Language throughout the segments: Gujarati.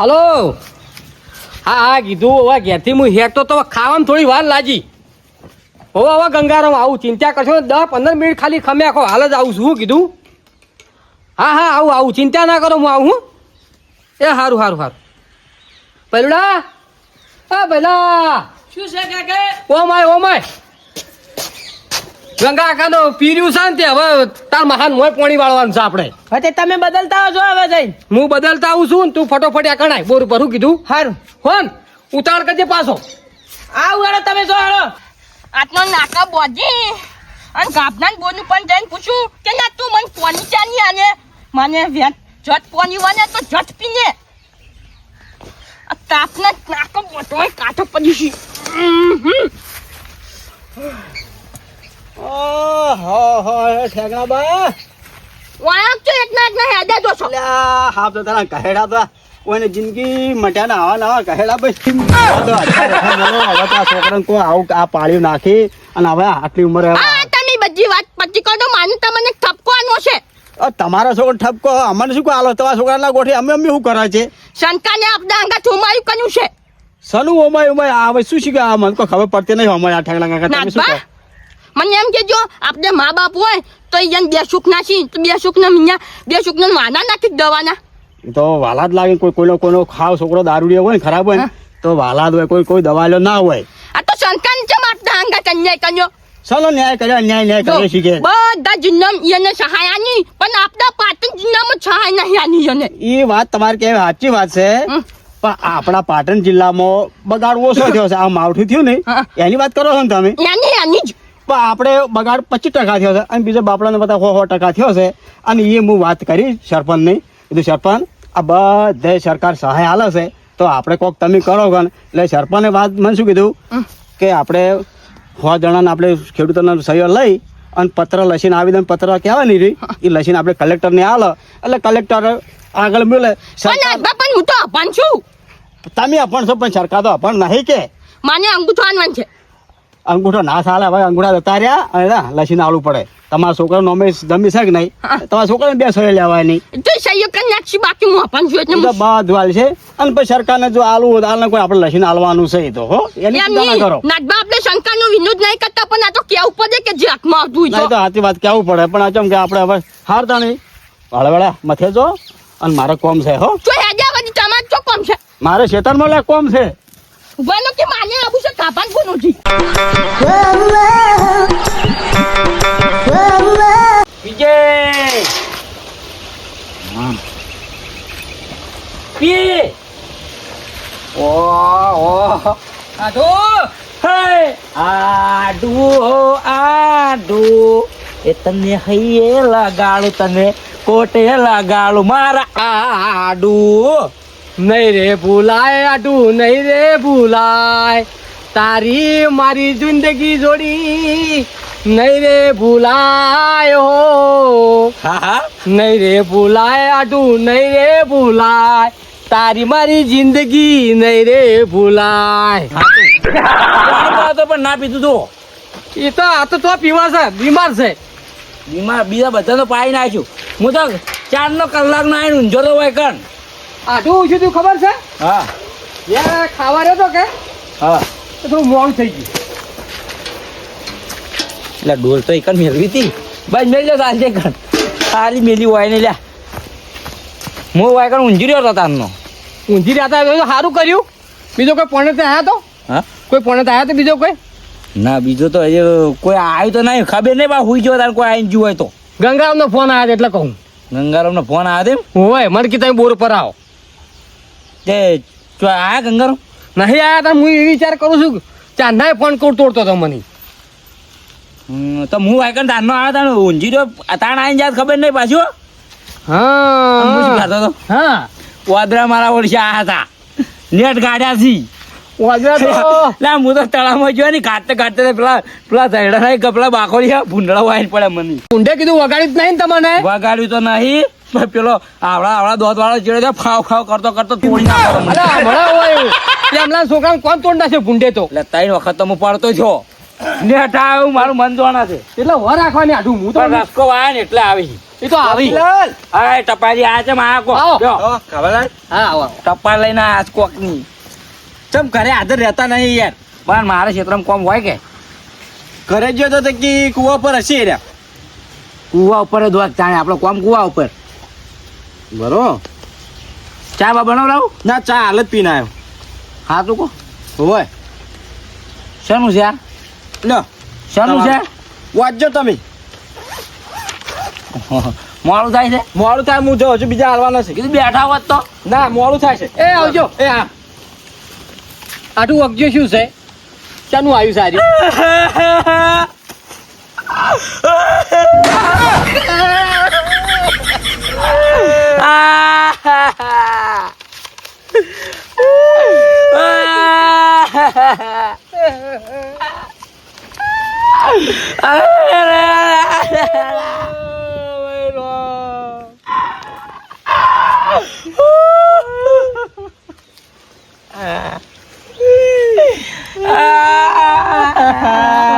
હલો. હા હા કીધું હવે ઘેરથી હું હેઠતો તો ખાવામાં થોડી વાર લાગી. હો હવે ગંગારામ આવું ચિંતા કરશો ને દસ પંદર મિનિટ ખાલી ખમે આખો હાલ જ આવું છું શું કીધું. હા હા આવું આવું ચિંતા ના કરો હું આવું હું. એ સારું સારું સારું પેલુડા હા પહેલા શું છે કાકા? Oh my oh my Ganga કાનો પીર્યું છે ને તે હવે તાર મહાન મોય પોણી વાળવાનું છે આપણે. હવે તમે બદલતા આવજો છો હવે જઈ હું બદલતા આવું છું તું ફટોફટ આ કણાય બોર પર હું કીધું? હાર. હોન ઉતાર કરજે પાછો. આવ હેડો તમે જો હેડો આટલો નાકા બોજી. અને ગાભના બોનું પણ જઈને પૂછું કે ના તું મને પોની ચાની આને? મને વેત જટ પોની વાને તો જટ પીને. આ તાપના નાકો બોટોય કાઠો પડી છે વાયા જિંદગી મટ્યા ના આવા નવા કહેડા તો તો કોઈ આવું આ પાળ્યું નાખી અને હવે આટલી ઉંમરે તમે બધી વાત પછી કરો માનું તમને ઠપકવાનો છે. તમારા છોકરો ઠપકો અમને શું હાલો આલો તમારા છોકરાના ગોઠી? અમે અમે શું કરે છે? શંકાને આપણા અંગા છુમાયું કર્યું છે. સનું ઓમાય ઓમાય આ હવે શું શીખ્યા મને કોઈ ખબર પડતી નહીં અમારે આ ઠેકડા કાકા તમે શું કહો? મને એમ કેજો આપણે મા બાપ હોય તો એને બે સુખ નાખી તો બે સુખ ને મિયા બે સુખ ને વાના નાખી દવાના. તો વાલા જ લાગે કોઈ કોઈનો કોઈનો ખાવ છોકરો દારૂડિયો હોય ને ખરાબ હોય ને તો વાલા જ હોય કોઈ કોઈ દવાલો ના હોય. આ તો શંકા ને ચમ આપણા અંગા કન્યા કર્યો. ચલો ન્યાય કર્યો ન્યાય ન્યાય કર્યો શીખે. બધા જિન્નમ એને સહાય આની પણ આપણા પાટણ જિલ્લામાં સહાય નહીં આની એને એ વાત તમારી કેવી સાચી વાત છે પણ આપણા પાટણ જિલ્લામાં બગાડ ઓછો થયો છે? આ માવઠું થયું ને. એની વાત કરો છો ને તમે? એની એની જ. પણ આપણે બગાડ પચીસ ટકા થયો છે અને બીજા બાપડાને બધા સો સો ટકા થયો છે. અને એ હું વાત કરી સરપંચની કીધું સરપંચ આ બધે સરકાર સહાય હાલે છે તો આપણે કોક તમે કરો કે એટલે સરપંચે વાત મને શું કીધું? કે આપણે સો જણાને આપણે ખેડૂતોનો સહયોગ લઈ અને પત્ર લસીને આવેદન પત્ર કહેવાય નહીં રી એ લસીને આપણે કલેક્ટરને હાલ એટલે કલેક્ટર આગળ મળે પણ હું તો અભાન છું. તમે અપણ છો પણ સરકાર તો અપણ નહીં કે. માને અંગૂઠો આનવાનું છે. અંગૂઠો ના ચાલે હવે અંગૂઠા જતા રહ્યા અને લસીને આલવું પડે. તમારા છોકરા નોમે જમી છે કે નહીં? તમારા છોકરાને બે સોય લેવાય નહીં. તો સહયોગ કરી નાખશી બાકી હું અભાન છું એટલે તો હું- બધું છે. અને પછી સરકારને જો આલું આલને કોઈ આપણે લસીને આલવાનું છે તો હો. એની ચિંતા ના કરો. નાથબા આપણે શંકાનો વિનોદ નહીં કરતા પણ આ તો કેવું પડે કે જે હાથમાં આવતું હોય તો. તો. સાચી વાત કેવું પડે પણ આ ચમ કે આપણે હવે હારતા નહીં. વાળા વાળા મથે જો. અને મારે કોમ છે હો. તો હેજા વળી તમારે ચો કોમ છે? મારે શેતરમાં લે કોમ છે. ઉભાનો કે માને આબુ છે કાપાન કોનું છે વિજય! પી. ઓ ઓ. આડો હે આડુ હો આડુ એ તને હૈયે લગાડું તને કોટે લગાડું મારા આડુ નહીં રે ભૂલાય આટું નહીં રે ભૂલાય. તારી મારી જિંદગી જોડી નહીં રે ભૂલાય હો. નહીં રે ભૂલાય આટું નહીં રે ભૂલાય. તારી મારી જિંદગી નહીં રે ભૂલાય. તો. પણ ના પીધું તું? એ તો આ તો તો પીવા છે બીમાર છે. બીમાર બીજા બધાનો પાઈ નાખ્યું. હું તો ચાર નો કલાક નો આવીને ઊંઝો તો હોય કણ. આડું ઓછું તું ખબર છે? હા. યાર ખાવા રહ્યો તો કે? હા. તો થોડું મોડું થઈ ગયું. એટલે ડોલ તો એકન મેળવી હતી. બસ મેળજો સાંજે કણ. ખાલી મેલી હોય ને લ્યા. હું વાય કણ ઊંઝી રહ્યો હતો તારનો. ઊંઝી રહ્યા હતા તો સારું કર્યું. બીજો કોઈ પોણે તે આવ્યા તો? હા? કોઈ પોણે તે આવ્યા તો બીજો કોઈ? ના બીજો તો હજી કોઈ આવ્યું તો નહીં. ખબર નહીં બા હુઈ જો તાર કોઈ આવીને હોય તો. ગંગારામનો ફોન આવ્યો એટલે કહું. ગંગારામનો ફોન આવ્યો તેમ હોય મને કીધું બોર પર આવો. તે આ આયા ગંગારામ? નહીં આયા તા હું એ વિચાર કરું છું ચાંદાએ ફોન કોડ તોડતો હતો મને. તો હું હોય કણ તારનો આવ્યો તાણ ઊંઝી રહ્યો તાણ આવીને જાત ખબર નહીં પાછું હું. શું હા કરતો હતો? હા. વાદરા મારા વર્ષે આયા હતા નેટ ગાડ્યા છી. વાજરા તો લા હું તો તળાવમાં જોયો ને કાઢતે કાઢતે પેલા પેલા સાઈડા કપડા બાકોડી ભૂંડળા વાઈને પડે મને. ઊંડે કીધું વગાડ્યું જ નહીં તમને? વગાડ્યું તો નહીં. પેલો આવડા આવડા દોત વાળા ચડે ફાવ ફાવ કરતો કરતો તોડી નાખો. છોકરાને કોણ તોડ નાખે ભૂંડે તો? એટલે ત્રણ વખત તો હું પડતો છો. ને આવ્યું મારું મન જોવાના છે. એટલે હો રાખવાની આઢું હું તો રસ્કો વાય ને એટલે આવી. એ તો આવી. અરે ટપાલી આ છે આ કો ખબર હા આવો ટપાલ લઈને આ કોકની ચમ ઘરે આદર રહેતા નહીં યાર. પણ મારા ક્ષેત્રમાં કોમ હોય કે? ઘરે જો તો તે કી કુવા પર હશે રહ્યા. કુવા ઉપર જ વાત જાણે. આપણો કોમ કુવા ઉપર. બરો? ચા બા બનાવડાવું? ના ચા હાલત પીને આવ્યો હા તું કહો? હોય. શેનું છે આ? લ્યો શેનું છે? વાંચજો તમે. મોડું થાય છે? મોડું થાય હું જો હજુ બીજા હાલવાના છે. કીધું બેઠા હોત તો. ના મોડું થાય છે. એ આવજો. એ હા. આટલું વગજો શું છે? શાનું આવ્યું સારી 啊啊啊啊。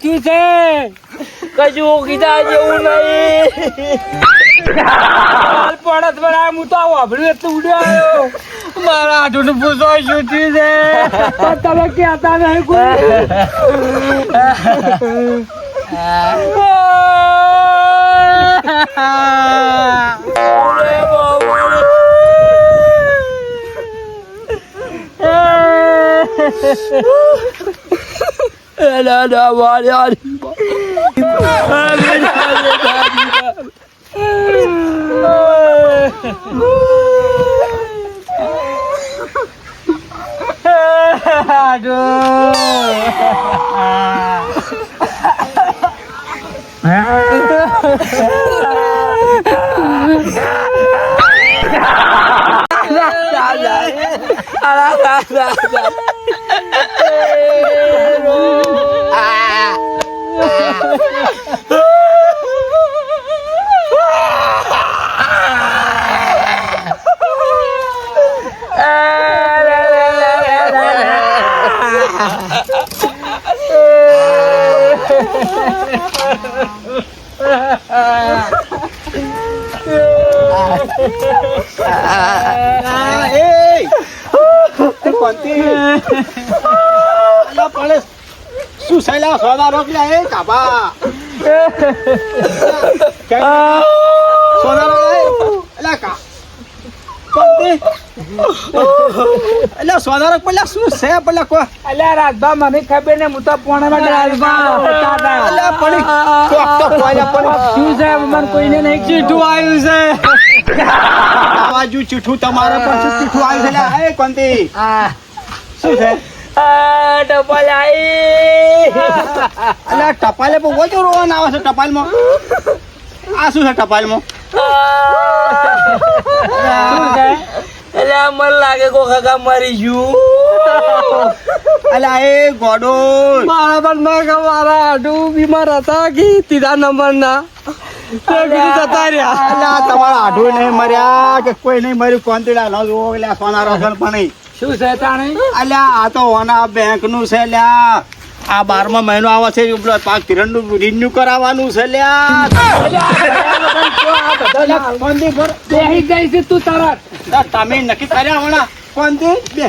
શું છે કશું જેવું નહીં બરા હું તો વાપર્યું એટલે ઉડ્યો મારા આઠું પૂછો શું થયું છે તમે કહેતા નહીં કોઈ. ના આ, એ એ કોંતી અલા, પણ શું સહેલા સોના રોકલા એ કાબા સોના રોકલા અલા કા કોંતી સોનારક સોના પેલા શું છે પેલા કો અલ્યા રાજભા મને ખબર ને હું તો પોણામાં અલા પણ કોક તો કોઈલા પણ શું છે મને કોઈને નહીં ચીઠું આવ્યું છે આવાજુ ચીઠું તમારા પર ચીઠું આવ્યું છે? એ કોંતી શું છે આ ટપાલ આઈ અલા ટપાલે પણ ઓછો રોવાના આવે છે ટપાલમાં આ શું છે ટપાલમાં અલ્યા મને લાગે કો કાકા મરી ગયું અલ્યા એ ગોડો. મારા પણ ના કે મારા બીમાર હતા કે તીધા નંબર ના? તમારા આઢું નહીં મર્યા કે કોઈ નહીં મર્યું કોંતીડા ન જોવો એટલે સોના રોશન પણ શું છે તાણે? અલ્યા આ તો ઓના બેંકનું છે લ્યા આ બારમા મહિનો આવે છે પાક ધિરણનું રિન્યુ કરાવવાનું છે લ્યા. તમે નક્કી કર્યા હમણાં? કોણ બે.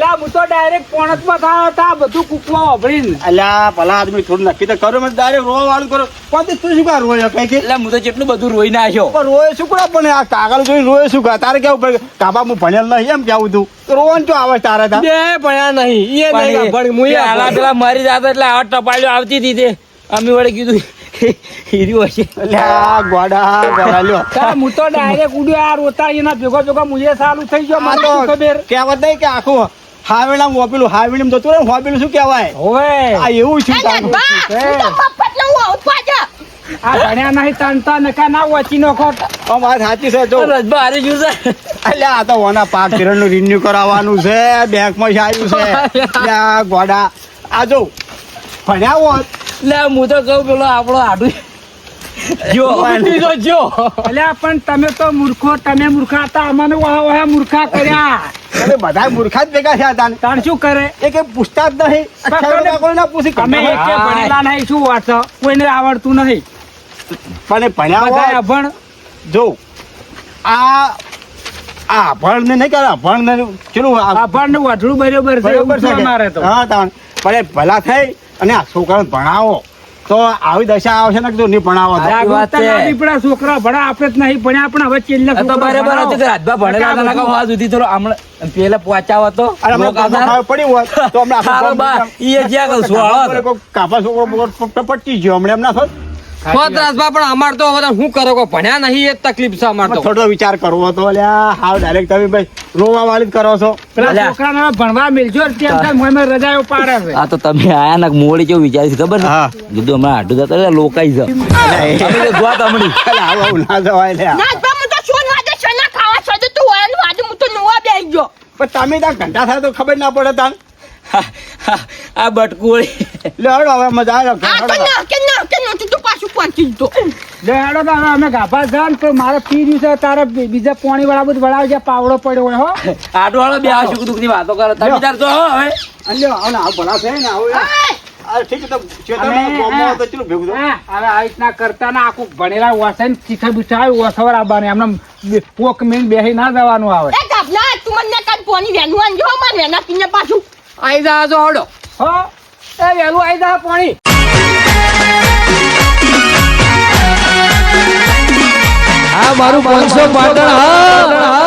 એટલે હું તો ડાયરેક્ટ પોણતમાં થયો હતા બધું કૂકમાં વાપરીને. અલ્યા ભલા આદમી થોડું નક્કી તો કરો મને ડાયરેક્ટ રોવા વાળું કરો. પણ તું શું કા રોયો? કઈ એટલે હું તો જેટલું બધું રોઈ નાખ્યો. પણ રોય શું કરે પણ? આ કાગળ જોઈ રોય શું કા? તારે કેવું પડે કાબા હું ભણેલ નહીં એમ કેવું તું રોવાનું તો આવે તારે તા? બે ભણ્યા નહીં એ નહીં પણ હું હાલા પેલા મારી જાત એટલે આવા ટપાલીઓ આવતી હતી તે. અમે વડે કીધું હીર્યું હશે લ્યા ગોડા ગોડા લ્યો હું તો ડાયરેક્ટ ઉડ્યો આ રોતા એના ભેગો ભેગો મુજે સારું થઈ ગયો આ મને તો શું ખબર? કહેવત નહીં કે આખું હાવેણામ વોપેલું હાવેણીમ જતું રહે હોપેલું શું કહેવાય? હવે. આ એવું પાછા. આ ભણ્યા નહીં તાણતા નકા ના વાંચી નાખો. વાત સાચી છે જો. રજબા હારી ગયું છે. અલ્યા આ તો ઓના પાક ધિરાણનું રિન્યુ કરાવવાનું છે બેંકમાં આવ્યું છે. આ ગોડા. આ જો ભણ્યા હોત. લે હું તો કહું પેલો આપણો આડું. જો જો અલ્યા પણ તમે તો મૂર્ખો તમે મૂર્ખા હતા અમને વાહ વાહ મૂર્ખા કર્યા. બધા મૂર્ખા જ ભેગા થયા હતા તાણ શું કરે? એ કે પૂછતા જ નહીં. અક્ષરો કોઈ ના પૂછી અમે એકે ભણેલા નહીં શું વાંચો કોઈને આવડતું નહીં. પણ ભણ્યા બધા અભણ. જો આ આ અભણ ને નહીં કરે અભણ ને ચેલું અભણનું વઢડું બરોબર છે બરોબર છે છે તો. હા તાણ. પણ ભલા થઈ અને આ છોકરાને ભણાવો. તો આવી દશા આવશે ને કે તું નહીં ભણાવો પડે છોકરા ભણા આપણે જ નહીં ભણ્યા પણ હવે ચેલ્લા તો બરાબર. હતું કે રાજભા ભણેલા હતા નકા હોવા સુધી થોડો હમણાં પેલા પહોંચાવો તો અને અમને લોકો કાપા ખાવા પડી હોત તો ગામ- ઈ એ જ્યાં કહું છું, કાપા છોકરો પટી ગયો હમણાં એમ ના થોત? રાજભા પણ અમાર તો હવે શું કરો કો ભણ્યા નહીં એ તકલીફ છે અમાર તો. થોડો વિચાર કરવો તો અલ્યા હાવ ડાયરેક્ટ તમે ભાઈ રોવા વાળી કરો છો. પેલા છોકરાને ભણવા મિલજો તેમ તેમ રજાઓ પાડે છે. આ તો તમે આયા ના મોડી કેવું વિચારી ખબર છે? હા. કીધું હમણાં જતા લોકાઈ જોવા તમણી અલ્યા, આવું આવું ના જવાય લ્યા. નાગબા, હું તો સોન વાદે સોના ખાવા છો તો તું હોય વાદે હું તો નુવા બેસી ગયો. પણ તમે ત્યાં ઘંટા થાય તો ખબર ના પડે તાન. આ બટકું વળી. લે હળો હવે મજા આવે આ તો ના કે ના કે નહોતું તું પાછું પહોંચી જતો. લે હેડો તો હવે અમે ગાભા જાન તો મારે પી રહ્યું છે તારે બીજા પોણી વાળા બધું વળાવ જ્યાં પાવડો પડ્યો હોય હો. આટો વાળો બે આ સુખ દુઃખની વાતો કરો તમે તાર જો હવે. અલ્યા આવું ને આવું ભલા છે ને આવું. ઠીક છે તો ચેતન તો ચેટલું ભેગું હા, હવે આવી રીતના કરતા ના આખું ભણેલા વાસણ ચીઠા બીઠા ઓસવર આવવાની એમને પોક મેન બેહી ના જવાનું આવે. તું મને કાલ પોની વેનું આનજો, મારે વેના પીને પાછું. આઈ જા જો હડો. હો. એ વહેલું આવી જા પાણી. હા મારું પાંચસો પાટણ હા.